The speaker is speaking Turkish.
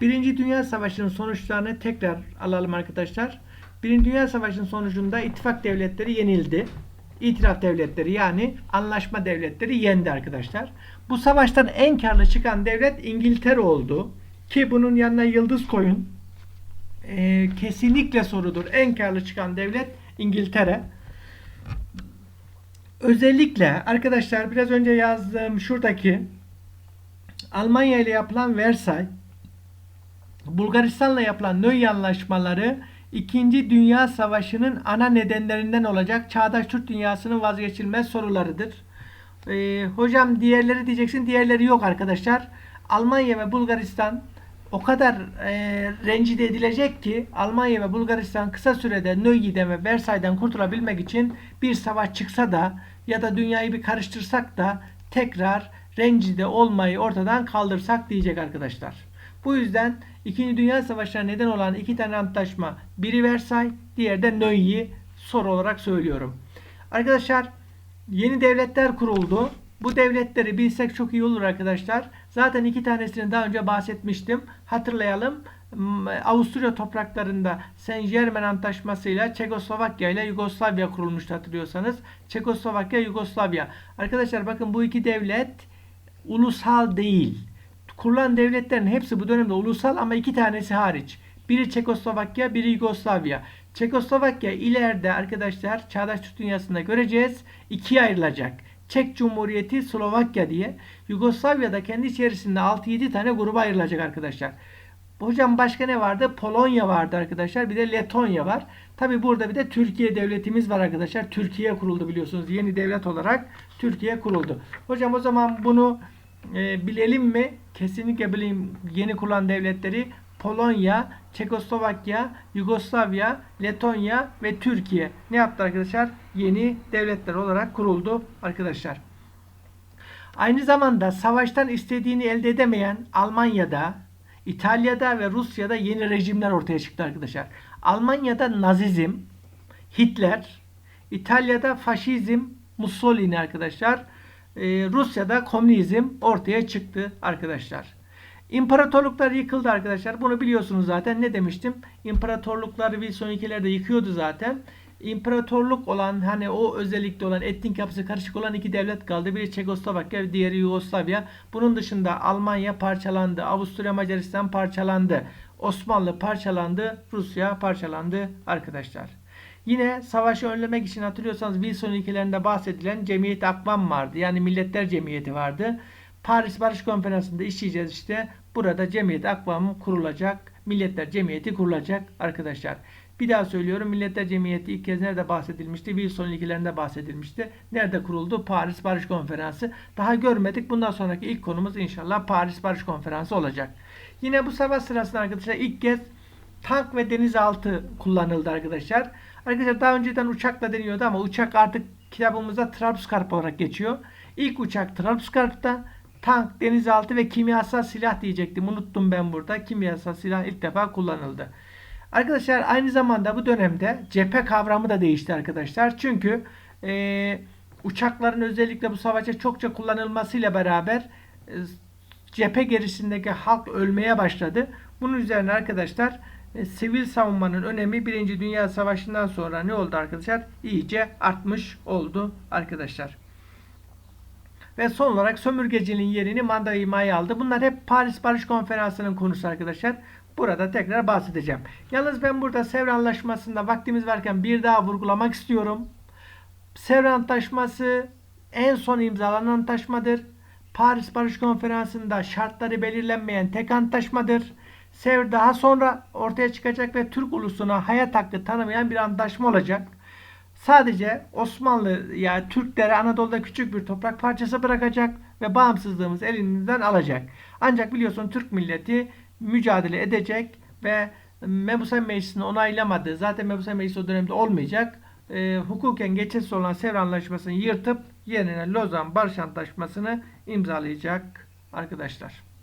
Birinci Dünya Savaşı'nın sonuçlarını tekrar alalım arkadaşlar. Birinci Dünya Savaşı'nın sonucunda ittifak devletleri yenildi. İtiraf devletleri yani anlaşma devletleri yendi arkadaşlar. Bu savaştan en karlı çıkan devlet İngiltere oldu. Ki bunun yanına yıldız koyun. Ee, kesinlikle sorudur. En karlı çıkan devlet İngiltere. Özellikle arkadaşlar biraz önce yazdığım şuradaki Almanya ile yapılan Versay, Bulgaristan'la yapılan Nöy anlaşmaları İkinci Dünya Savaşı'nın ana nedenlerinden olacak çağdaş Türk dünyasının vazgeçilmez sorularıdır. Ee, hocam diğerleri diyeceksin. Diğerleri yok arkadaşlar. Almanya ve Bulgaristan o kadar e, rencide edilecek ki Almanya ve Bulgaristan kısa sürede Nöyi'den ve Versay'dan kurtulabilmek için bir savaş çıksa da ya da dünyayı bir karıştırsak da tekrar rencide olmayı ortadan kaldırsak diyecek arkadaşlar. Bu yüzden İkinci Dünya Savaşı'na neden olan iki tane antlaşma biri Versay, diğeri de Nöyi soru olarak söylüyorum. Arkadaşlar yeni devletler kuruldu. Bu devletleri bilsek çok iyi olur arkadaşlar. Zaten iki tanesini daha önce bahsetmiştim. Hatırlayalım. M- Avusturya topraklarında Saint Germain Antlaşması'yla Çekoslovakya ile Yugoslavya kurulmuştu hatırlıyorsanız. Çekoslovakya, Yugoslavya. Arkadaşlar bakın bu iki devlet ulusal değil. Kurulan devletlerin hepsi bu dönemde ulusal ama iki tanesi hariç. Biri Çekoslovakya, biri Yugoslavya. Çekoslovakya ileride arkadaşlar çağdaş Türk dünyasında göreceğiz. ikiye ayrılacak. Çek Cumhuriyeti, Slovakya diye. Yugoslavya'da kendi içerisinde 6-7 tane gruba ayrılacak arkadaşlar. Hocam başka ne vardı? Polonya vardı arkadaşlar. Bir de Letonya var. Tabi burada bir de Türkiye devletimiz var arkadaşlar. Türkiye kuruldu biliyorsunuz. Yeni devlet olarak Türkiye kuruldu. Hocam o zaman bunu e, bilelim mi? Kesinlikle bileyim yeni kurulan devletleri Polonya, Çekoslovakya, Yugoslavya, Letonya ve Türkiye. Ne yaptı arkadaşlar? Yeni devletler olarak kuruldu arkadaşlar. Aynı zamanda savaştan istediğini elde edemeyen Almanya'da, İtalya'da ve Rusya'da yeni rejimler ortaya çıktı arkadaşlar. Almanya'da Nazizm, Hitler, İtalya'da faşizm, Mussolini arkadaşlar. Ee, Rusya'da komünizm ortaya çıktı arkadaşlar. İmparatorluklar yıkıldı arkadaşlar. Bunu biliyorsunuz zaten. Ne demiştim? İmparatorlukları Wilson ülkelerde yıkıyordu zaten. İmparatorluk olan hani o özellikle olan etnik yapısı karışık olan iki devlet kaldı. Biri Çekoslovakya, diğeri Yugoslavya. Bunun dışında Almanya parçalandı. Avusturya Macaristan parçalandı. Osmanlı parçalandı. Rusya parçalandı arkadaşlar. Yine savaşı önlemek için hatırlıyorsanız Wilson ülkelerinde bahsedilen Cemiyet Akvam vardı. Yani Milletler Cemiyeti vardı. Paris Barış Konferansı'nda işleyeceğiz işte. Burada Cemiyet Akvam kurulacak. Milletler Cemiyeti kurulacak arkadaşlar. Bir daha söylüyorum. Milletler Cemiyeti ilk kez nerede bahsedilmişti? Wilson ilkelerinde bahsedilmişti. Nerede kuruldu? Paris Barış Konferansı. Daha görmedik. Bundan sonraki ilk konumuz inşallah Paris Barış Konferansı olacak. Yine bu savaş sırasında arkadaşlar ilk kez tank ve denizaltı kullanıldı arkadaşlar. Arkadaşlar daha önceden uçakla deniyordu ama uçak artık kitabımızda Trabzgarp olarak geçiyor. İlk uçak Trabzgarp'ta tank, denizaltı ve kimyasal silah diyecektim. Unuttum ben burada. Kimyasal silah ilk defa kullanıldı. Arkadaşlar aynı zamanda bu dönemde cephe kavramı da değişti arkadaşlar. Çünkü e, uçakların özellikle bu savaşa çokça kullanılmasıyla beraber e, cephe gerisindeki halk ölmeye başladı. Bunun üzerine arkadaşlar sivil savunmanın önemi 1. Dünya Savaşı'ndan sonra ne oldu arkadaşlar? İyice artmış oldu arkadaşlar. Ve son olarak sömürgeciliğin yerini manda himaye aldı. Bunlar hep Paris Barış Konferansı'nın konusu arkadaşlar. Burada tekrar bahsedeceğim. Yalnız ben burada Sevr Anlaşması'nda vaktimiz varken bir daha vurgulamak istiyorum. Sevr Antlaşması en son imzalanan antlaşmadır. Paris Barış Konferansı'nda şartları belirlenmeyen tek antlaşmadır. Sevr daha sonra ortaya çıkacak ve Türk ulusuna hayat hakkı tanımayan bir antlaşma olacak. Sadece Osmanlı yani Türklere Anadolu'da küçük bir toprak parçası bırakacak ve bağımsızlığımız elimizden alacak. Ancak biliyorsun Türk milleti mücadele edecek ve Mebusa Meclisi'ni onaylamadı. Zaten Mebusa Meclisi o dönemde olmayacak. E, hukuken geçersiz olan Sevr Anlaşması'nı yırtıp yerine Lozan Barış Antlaşması'nı imzalayacak arkadaşlar.